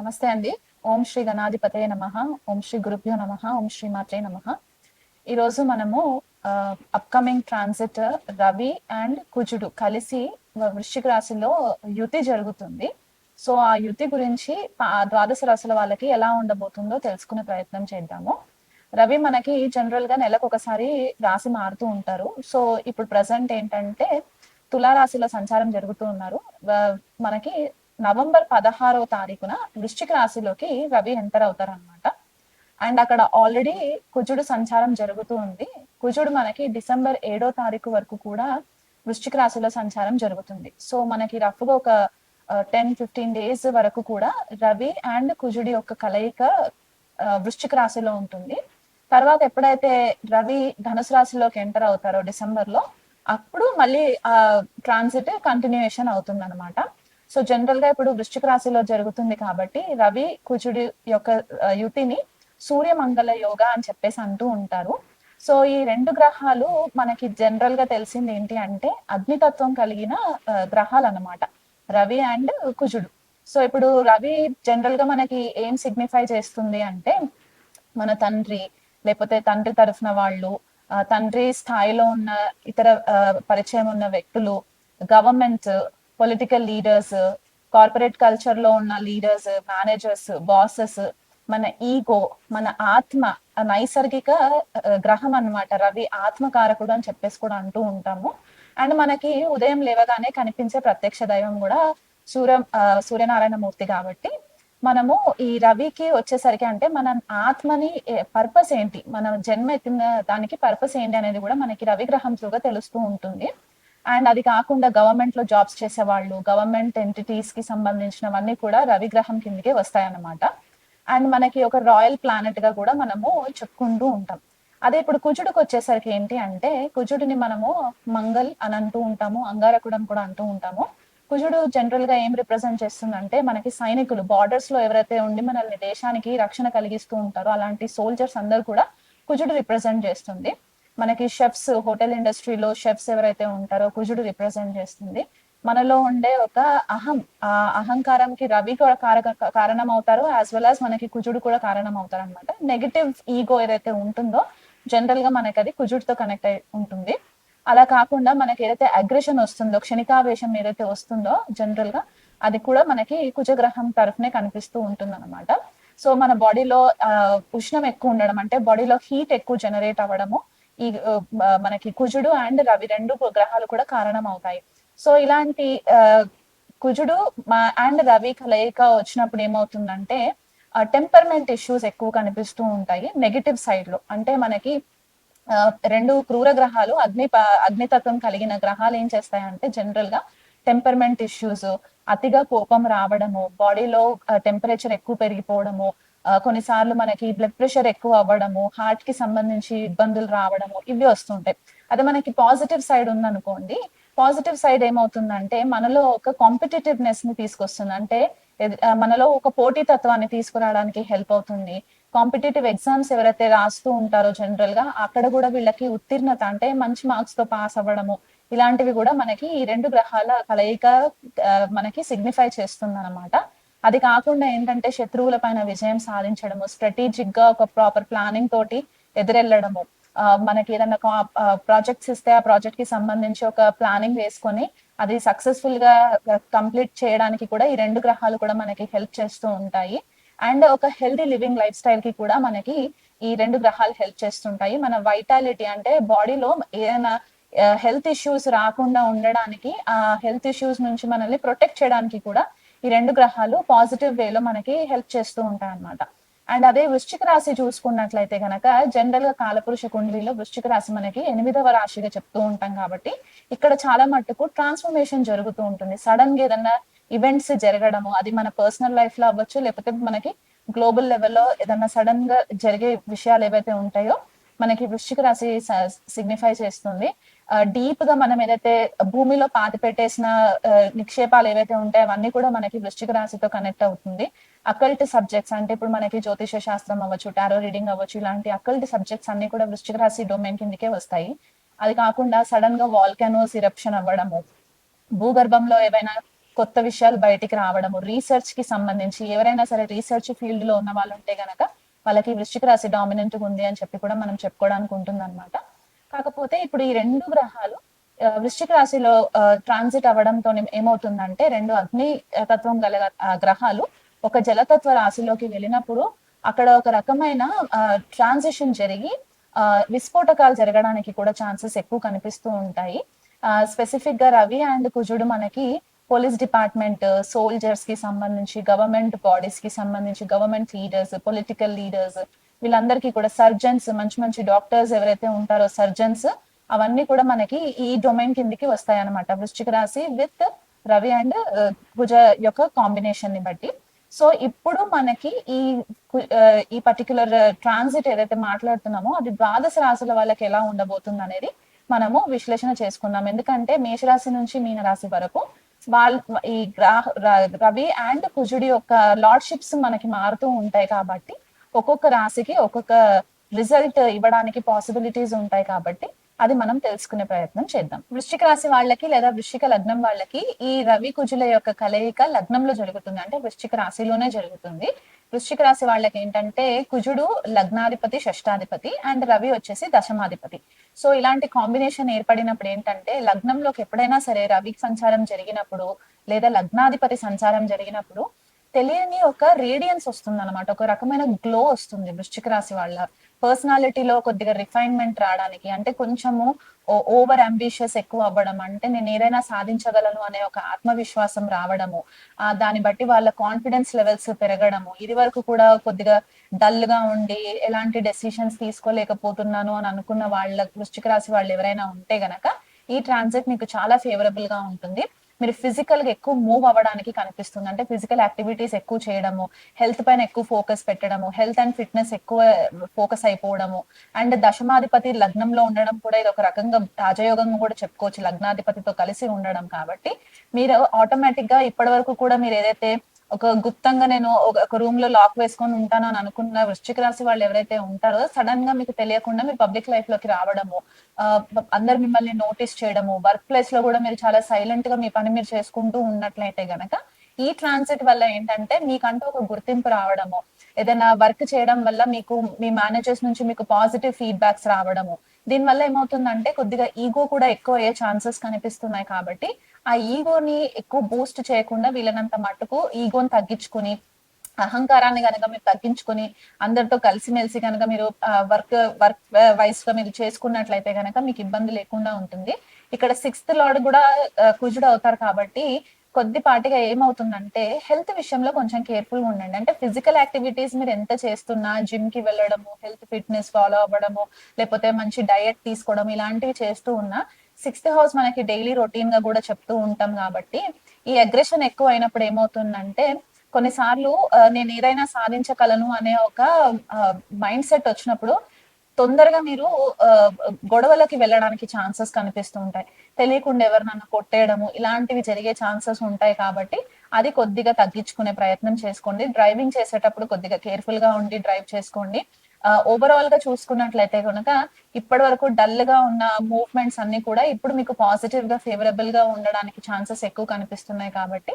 నమస్తే అండి. ఓం శ్రీ గణాధిపతయ నమ. ఓం శ్రీ గురుభ్యో నమ. ఓం శ్రీ మాత్రే నమ. ఈరోజు మనము అప్కమింగ్ ట్రాన్సిట్ రవి అండ్ కుజుడు కలిసి వృశ్చిక రాశిలో యుతి జరుగుతుంది. సో ఆ యుతి గురించి ద్వాదశ రాశుల వాళ్ళకి ఎలా ఉండబోతుందో తెలుసుకునే ప్రయత్నం చేద్దాము. రవి మనకి జనరల్గా నెలకు ఒకసారి రాశి మారుతూ ఉంటారు. సో ఇప్పుడు ప్రజెంట్ ఏంటంటే తులారాశిలో సంచారం జరుగుతూ ఉన్నారు. మనకి నవంబర్ పదహారవ తారీఖున వృశ్చిక రాశిలోకి రవి ఎంటర్ అవుతారు అనమాట అండ్ అక్కడ ఆల్రెడీ కుజుడు సంచారం జరుగుతూ ఉంది. కుజుడు మనకి డిసెంబర్ ఏడో తారీఖు వరకు కూడా వృశ్చిక రాశిలో సంచారం జరుగుతుంది. సో మనకి రఫ్గా ఒక టెన్ ఫిఫ్టీన్ డేస్ వరకు కూడా రవి అండ్ కుజుడి యొక్క కలయిక వృశ్చిక రాశిలో ఉంటుంది. తర్వాత ఎప్పుడైతే రవి ధనుసు రాశిలోకి ఎంటర్ అవుతారో డిసెంబర్లో అప్పుడు మళ్ళీ ఆ ట్రాన్సిట్ కంటిన్యూయేషన్ అవుతుంది అనమాట సో జనరల్గా ఇప్పుడు వృశ్చిక రాశిలో జరుగుతుంది కాబట్టి రవి కుజుడి యొక్క యుతిని సూర్యమంగళ యోగ అని చెప్పేసి అంటూ ఉంటారు. సో ఈ రెండు గ్రహాలు మనకి జనరల్గా తెలిసింది ఏంటి అంటే అగ్నితత్వం కలిగిన గ్రహాలు అనమాట రవి అండ్ కుజుడు. సో ఇప్పుడు రవి జనరల్గా మనకి ఏం సిగ్నిఫై చేస్తుంది అంటే మన తండ్రి లేకపోతే తండ్రి తరఫున వాళ్ళు తండ్రి స్థాయిలో ఉన్న ఇతర పరిచయం ఉన్న వ్యక్తులు గవర్నమెంట్ పొలిటికల్ లీడర్స్ కార్పొరేట్ కల్చర్లో ఉన్న లీడర్స్ మేనేజర్స్ బాసెస్ మన ఈగో మన ఆత్మ నైసర్గిక గ్రహం అన్నమాట. రవి ఆత్మకారకుడు అని చెప్పేసి కూడా అంటూ ఉంటాము. అండ్ మనకి ఉదయం లేవగానే కనిపించే ప్రత్యక్ష దైవం కూడా సూర్య సూర్యనారాయణ మూర్తి కాబట్టి మనము ఈ రవికి వచ్చేసరికి అంటే మన ఆత్మని పర్పస్ ఏంటి? మన జన్మ ఎత్తిన దానికి పర్పస్ ఏంటి అనేది కూడా మనకి రవి గ్రహం త్రూగా తెలుస్తూ ఉంటుంది. అండ్ అది కాకుండా గవర్నమెంట్లో జాబ్స్ చేసే వాళ్ళు గవర్నమెంట్ ఎంటిటీస్కి సంబంధించినవన్నీ కూడా రవిగ్రహం కిందకే వస్తాయన్నమాట. అండ్ మనకి ఒక రాయల్ ప్లానెట్గా కూడా మనము చెప్పుకుంటూ ఉంటాం. అదే ఇప్పుడు కుజుడికి వచ్చేసరికి ఏంటి అంటే కుజుడిని మనము మంగల్ అని అంటూ ఉంటాము అంగారకుడు అని కూడా అంటూ ఉంటాము. కుజుడు జనరల్గా ఏం రిప్రజెంట్ చేస్తుందంటే మనకి సైనికులు బార్డర్స్లో ఎవరైతే ఉండి మనల్ని దేశానికి రక్షణ కలిగిస్తూ ఉంటారో అలాంటి సోల్జర్స్ అందరు కూడా కుజుడు రిప్రజెంట్ చేస్తుంది. మనకి షెఫ్స్ హోటల్ ఇండస్ట్రీలో షెఫ్స్ ఎవరైతే ఉంటారో కుజుడు రిప్రజెంట్ చేస్తుంది. మనలో ఉండే ఒక అహం ఆ అహంకారంకి రవి కూడా కారక కారణం అవుతారు యాజ్ వెల్ యాజ్ మనకి కుజుడు కూడా కారణం అవుతారు అనమాట నెగిటివ్ ఈగో ఏదైతే ఉంటుందో జనరల్గా మనకి అది కుజుడితో కనెక్ట్ అయి ఉంటుంది. అలా కాకుండా మనకి ఏదైతే అగ్రెషన్ వస్తుందో క్షణికావేశం ఏదైతే వస్తుందో జనరల్గా అది కూడా మనకి కుజగ్రహం తరఫునే కనిపిస్తూ ఉంటుంది అనమాట సో మన బాడీలో ఉష్ణం ఎక్కువ ఉండడం అంటే బాడీలో హీట్ ఎక్కువ జనరేట్ అవ్వడము ఈ మనకి కుజుడు అండ్ రవి రెండు గ్రహాలు కూడా కారణం అవుతాయి సో ఇలాంటి ఆ, కుజుడు అండ్ రవి కలయిక వచ్చినప్పుడు ఏమవుతుందంటే టెంపర్మెంట్ ఇష్యూస్ ఎక్కువ కనిపిస్తూ ఉంటాయి నెగిటివ్ సైడ్లో. అంటే మనకి ఆ, రెండు క్రూర గ్రహాలు అగ్ని అగ్నితత్వం కలిగిన గ్రహాలు ఏం చేస్తాయంటే జనరల్గా టెంపర్మెంట్ ఇష్యూస్ అతిగా కోపం రావడము బాడీలో టెంపరేచర్ ఎక్కువ పెరిగిపోవడము కొన్నిసార్లు మనకి బ్లడ్ ప్రెషర్ ఎక్కువ అవ్వడము హార్ట్కి సంబంధించి ఇబ్బందులు రావడము ఇవి వస్తుంటాయి. అదే మనకి పాజిటివ్ సైడ్ ఉందనుకోండి పాజిటివ్ సైడ్ ఏమవుతుందంటే మనలో ఒక కాంపిటేటివ్నెస్ని తీసుకొస్తుంది. అంటే మనలో ఒక పోటీ తత్వాన్ని తీసుకురావడానికి హెల్ప్ అవుతుంది. కాంపిటేటివ్ ఎగ్జామ్స్ ఎవరైతే రాస్తూ ఉంటారో జనరల్గా అక్కడ కూడా వీళ్ళకి ఉత్తీర్ణత అంటే మంచి మార్క్స్తో పాస్ అవ్వడము ఇలాంటివి కూడా మనకి ఈ రెండు గ్రహాల కలయిక మనకి సిగ్నిఫై చేస్తుంది అనమాట అది కాకుండా ఏంటంటే శత్రువుల పైన విజయం సాధించడము స్ట్రాటజిక్గా ఒక ప్రాపర్ ప్లానింగ్ తోటి ఎదురెళ్ళడము. మనకి ఏదైనా ప్రాజెక్ట్స్ ఇస్తే ఆ ప్రాజెక్ట్కి సంబంధించి ఒక ప్లానింగ్ వేసుకొని అది సక్సెస్ఫుల్గా కంప్లీట్ చేయడానికి కూడా ఈ రెండు గ్రహాలు కూడా మనకి హెల్ప్ చేస్తూ ఉంటాయి. అండ్ ఒక హెల్దీ లివింగ్ లైఫ్ స్టైల్కి కూడా మనకి ఈ రెండు గ్రహాలు హెల్ప్ చేస్తుంటాయి. మన వైటాలిటీ అంటే బాడీలో ఏదైనా హెల్త్ ఇష్యూస్ రాకుండా ఉండడానికి ఆ హెల్త్ ఇష్యూస్ నుంచి మనల్ని ప్రొటెక్ట్ చేయడానికి కూడా ఈ రెండు గ్రహాలు పాజిటివ్ వేలో మనకి హెల్ప్ చేస్తూ ఉంటాయి అన్నమాట అండ్ అదే వృశ్చిక రాశి చూసుకున్నట్లయితే గనక జనరల్గా కాలపురుష కుండలిలో వృశ్చిక రాశి మనకి ఎనిమిదవ రాశిగా చెప్తూ ఉంటాం కాబట్టి ఇక్కడ చాలా మట్టుకు ట్రాన్స్ఫర్మేషన్ జరుగుతూ ఉంటుంది. సడన్గా ఏదన్నా ఈవెంట్స్ జరగడము అది మన పర్సనల్ లైఫ్లో అవ్వచ్చు లేకపోతే మనకి గ్లోబల్ లెవెల్లో ఏదన్నా సడన్గా జరిగే విషయాలు ఏవైతే ఉంటాయో మనకి వృశ్చిక రాశి సిగ్నిఫై చేస్తుంది. డీప్గా మనం ఏదైతే భూమిలో పాతి పెట్టేసిన నిక్షేపాలు ఏవైతే ఉంటాయో అవన్నీ కూడా మనకి వృశ్చిక రాశితో కనెక్ట్ అవుతుంది. అకల్ట్ సబ్జెక్ట్స్ అంటే ఇప్పుడు మనకి జ్యోతిష శాస్త్రం అవ్వచ్చు టారో రీడింగ్ అవ్వచ్చు ఇలాంటి అకల్ట్ సబ్జెక్ట్స్ అన్ని కూడా వృశ్చిక రాశి డొమైన్ కిందకే వస్తాయి. అది కాకుండా సడన్గా వాల్కానోస్ ఇరప్షన్ అవ్వడము భూగర్భంలో ఏవైనా కొత్త విషయాలు బయటికి రావడము రీసెర్చ్కి సంబంధించి ఎవరైనా సరే రీసెర్చ్ ఫీల్డ్లో ఉన్న వాళ్ళు ఉంటే గనక వాళ్ళకి వృశ్చిక రాశి డామినెంట్ ఉంది అని చెప్పి కూడా మనం చెప్పుకోవడానికి ఉంటుంది అనమాట కాకపోతే ఇప్పుడు ఈ రెండు గ్రహాలు వృశ్చిక రాశిలో ట్రాన్సిట్ అవ్వడంతో ఏమవుతుందంటే రెండు అగ్ని తత్వం గల గ్రహాలు ఒక జలతత్వ రాశిలోకి వెళ్ళినప్పుడు అక్కడ ఒక రకమైన ట్రాన్సిషన్ జరిగి విస్ఫోటకాలు జరగడానికి కూడా ఛాన్సెస్ ఎక్కువ కనిపిస్తూ ఉంటాయి. స్పెసిఫిక్గా రవి అండ్ కుజుడు మనకి పోలీస్ డిపార్ట్మెంట్ సోల్జర్స్కి సంబంధించి గవర్నమెంట్ బాడీస్కి సంబంధించి గవర్నమెంట్ లీడర్స్ పొలిటికల్ లీడర్స్ వీళ్ళందరికీ కూడా సర్జన్స్ మంచి మంచి డాక్టర్స్ ఎవరైతే ఉంటారో సర్జన్స్ అవన్నీ కూడా మనకి ఈ డొమైన్ కిందికి వస్తాయి అనమాట వృశ్చిక రాశి విత్ రవి అండ్ uh, భుజ యొక్క కాంబినేషన్ని బట్టి. సో ఇప్పుడు మనకి ఈ uh, ఈ పర్టికులర్ ట్రాన్సిట్ uh, ఏదైతే మాట్లాడుతున్నామో అది ద్వాదశ రాశుల వాళ్ళకి ఎలా ఉండబోతుంది అనేది మనము విశ్లేషణ చేసుకుందాం. ఎందుకంటే మేషరాశి నుంచి మీనరాశి వరకు వాళ్ళ ఈ గ్రా రవి అండ్ కుజుడి యొక్క లార్డ్షిప్స్ మనకి మారుతూ ఉంటాయి కాబట్టి ఒక్కొక్క రాశికి ఒక్కొక్క రిజల్ట్ ఇవ్వడానికి పాసిబిలిటీస్ ఉంటాయి కాబట్టి అది మనం తెలుసుకునే ప్రయత్నం చేద్దాం. వృశ్చిక రాశి వాళ్ళకి లేదా వృశ్చిక లగ్నం వాళ్ళకి ఈ రవి కుజుల యొక్క కలయిక లగ్నంలో జరుగుతుంది. అంటే వృశ్చిక రాశిలోనే జరుగుతుంది. వృశ్చిక రాశి వాళ్ళకి ఏంటంటే కుజుడు లగ్నాధిపతి షష్టాధిపతి అండ్ రవి వచ్చేసి దశమాధిపతి. సో ఇలాంటి కాంబినేషన్ ఏర్పడినప్పుడు ఏంటంటే లగ్నంలోకి ఎప్పుడైనా సరే రవి సంచారం జరిగినప్పుడు లేదా లగ్నాధిపతి సంచారం జరిగినప్పుడు తెలియని ఒక రేడియన్స్ వస్తుంది అనమాట ఒక రకమైన గ్లో వస్తుంది వృశ్చిక రాశి వాళ్ళ పర్సనాలిటీలో కొద్దిగా రిఫైన్మెంట్ రావడానికి. అంటే కొంచెము ఓవర్ అంబిషియస్ ఎక్కువ అవ్వడం. అంటే నేను ఏదైనా సాధించగలను అనే ఒక ఆత్మవిశ్వాసం రావడము. ఆ దాన్ని బట్టి వాళ్ళ కాన్ఫిడెన్స్ లెవెల్స్ పెరగడము. ఇది వరకు కూడా కొద్దిగా డల్గా ఉండి ఎలాంటి డెసిషన్స్ తీసుకోలేకపోతున్నాను అని అనుకున్న వాళ్ళ వృశ్చిక రాశి వాళ్ళు ఎవరైనా ఉంటే గనక ఈ ట్రాన్సిట్ మీకు చాలా ఫేవరబుల్గా ఉంటుంది. మీరు ఫిజికల్గా ఎక్కువ మూవ్ అవ్వడానికి కనిపిస్తుంది. అంటే ఫిజికల్ యాక్టివిటీస్ ఎక్కువ చేయడము హెల్త్ పైన ఎక్కువ ఫోకస్ పెట్టడము హెల్త్ అండ్ ఫిట్నెస్ ఎక్కువ ఫోకస్ అయిపోవడము అండ్ దశమాధిపతి లగ్నంలో ఉండడం కూడా ఇది ఒక రకంగా రాజయోగంగా కూడా చెప్పుకోవచ్చు. లగ్నాధిపతితో కలిసి ఉండడం కాబట్టి మీరు ఆటోమేటిక్గా ఇప్పటి వరకు కూడా మీరు ఏదైతే ఒక గుప్తంగా నేను ఒక- రూమ్లో లాక్ వేసుకొని ఉంటాను అని అనుకున్న వృశ్చిక రాశి వాళ్ళు ఎవరైతే ఉంటారో సడన్గా మీకు తెలియకుండా మీరు పబ్లిక్ లైఫ్లోకి రావడము అందరు మిమ్మల్ని నోటీస్ చేయడము వర్క్ ప్లేస్లో కూడా మీరు చాలా సైలెంట్గా మీ పని మీరు చేసుకుంటూ ఉన్నట్లయితే గనక ఈ ట్రాన్సిట్ వల్ల ఏంటంటే మీకంటూ ఒక గుర్తింపు రావడము ఏదైనా వర్క్ చేయడం వల్ల మీకు మీ మేనేజర్స్ నుంచి మీకు పాజిటివ్ ఫీడ్బ్యాక్స్ రావడము దీని వల్ల ఏమవుతుందంటే కొద్దిగా ఈగో కూడా ఎక్కువ అయ్యే ఛాన్సెస్ కనిపిస్తున్నాయి కాబట్టి ఆ ఈగోని ఎక్కువ బూస్ట్ చేయకుండా వీళ్ళనంత మట్టుకు ఈగోని తగ్గించుకుని అహంకారాన్ని కనుక మీరు తగ్గించుకుని అందరితో కలిసిమెలిసి కనుక మీరు వర్క్ వర్క్ వైస్గా మీరు చేసుకున్నట్లయితే కనుక మీకు ఇబ్బంది లేకుండా ఉంటుంది. ఇక్కడ సిక్స్త్ లార్డ్ కూడా కుజుడు అవుతారు కాబట్టి కొద్దిపాటిగా ఏమవుతుందంటే హెల్త్ విషయంలో కొంచెం కేర్ఫుల్ ఉండండి. అంటే ఫిజికల్ యాక్టివిటీస్ మీరు ఎంత చేస్తున్నా జిమ్కి వెళ్ళడము హెల్త్ ఫిట్నెస్ ఫాలో అవ్వడము లేకపోతే మంచి డయట్ తీసుకోవడం ఇలాంటివి చేస్తూ ఉన్నా సిక్స్త్ హౌస్ మనకి డైలీ రొటీన్గా కూడా చెప్తూ ఉంటాం కాబట్టి ఈ అగ్రెషన్ ఎక్కువ అయినప్పుడు ఏమవుతుందంటే కొన్నిసార్లు నేను ఏదైనా సాధించగలను అనే ఒక మైండ్ సెట్ వచ్చినప్పుడు తొందరగా మీరు గొడవలకి వెళ్ళడానికి ఛాన్సెస్ కనిపిస్తూ ఉంటాయి. తెలియకుండా ఎవరు నన్ను కొట్టేయడము ఇలాంటివి జరిగే ఛాన్సెస్ ఉంటాయి కాబట్టి అది కొద్దిగా తగ్గించుకునే ప్రయత్నం చేసుకోండి. డ్రైవింగ్ చేసేటప్పుడు కొద్దిగా కేర్ఫుల్గా ఉండి డ్రైవ్ చేసుకోండి. ఓవరాల్గా చూసుకున్నట్లయితే కనుక ఇప్పటి వరకు డల్గా ఉన్న మూవ్మెంట్స్ అన్ని కూడా ఇప్పుడు మీకు పాజిటివ్గా ఫేవరబుల్గా ఉండడానికి ఛాన్సెస్ ఎక్కువ కనిపిస్తున్నాయి కాబట్టి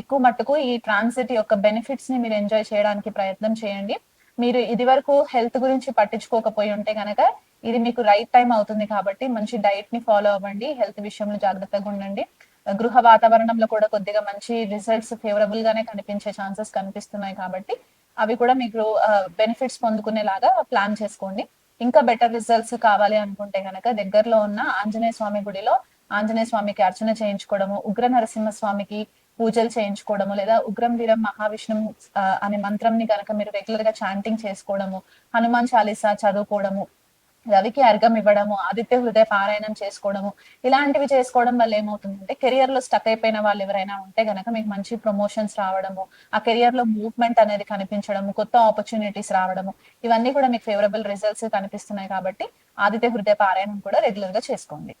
ఎక్కువ మట్టుకు ఈ ట్రాన్సిట్ యొక్క బెనిఫిట్స్ని మీరు ఎంజాయ్ చేయడానికి ప్రయత్నం చేయండి. మీరు ఇది వరకు హెల్త్ గురించి పట్టించుకోకపోయి ఉంటే కనుక ఇది మీకు రైట్ టైం అవుతుంది కాబట్టి మంచి డైట్ని ఫాలో అవ్వండి. హెల్త్ విషయంలో జాగ్రత్తగా ఉండండి. గృహ వాతావరణంలో కూడా కొద్దిగా మంచి రిజల్ట్స్ ఫేవరబుల్ గానే కనిపించే ఛాన్సెస్ కనిపిస్తున్నాయి కాబట్టి అవి కూడా మీకు బెనిఫిట్స్ పొందుకునేలాగా ప్లాన్ చేసుకోండి. ఇంకా బెటర్ రిజల్ట్స్ కావాలి అనుకుంటే కనుక దగ్గరలో ఉన్న ఆంజనేయ స్వామి గుడిలో ఆంజనేయ స్వామికి అర్చన చేయించుకోవడము ఉగ్ర నరసింహ స్వామికి పూజలు చేయించుకోవడము లేదా ఉగ్రం వీరం మహావిష్ణు ఆ, అనే మంత్రంని కనుక మీరు రెగ్యులర్గా చాంటింగ్ చేసుకోవడము హనుమాన్ చాలీసా చదువుకోవడము రవికి అర్ఘం ఇవ్వడము ఆదిత్య హృదయ పారాయణం చేసుకోవడము ఇలాంటివి చేసుకోవడం వల్ల ఏమవుతుందంటే కెరియర్లో స్టక్ అయిపోయిన వాళ్ళు ఎవరైనా ఉంటే గనక మీకు మంచి ప్రమోషన్స్ రావడము ఆ కెరియర్లో మూవ్మెంట్ అనేది కనిపించడము కొత్త ఆపర్చునిటీస్ రావడము ఇవన్నీ కూడా మీకు ఫేవరబుల్ రిజల్ట్స్ కనిపిస్తున్నాయి కాబట్టి ఆదిత్య హృదయ పారాయణం కూడా రెగ్యులర్గా చేసుకోండి.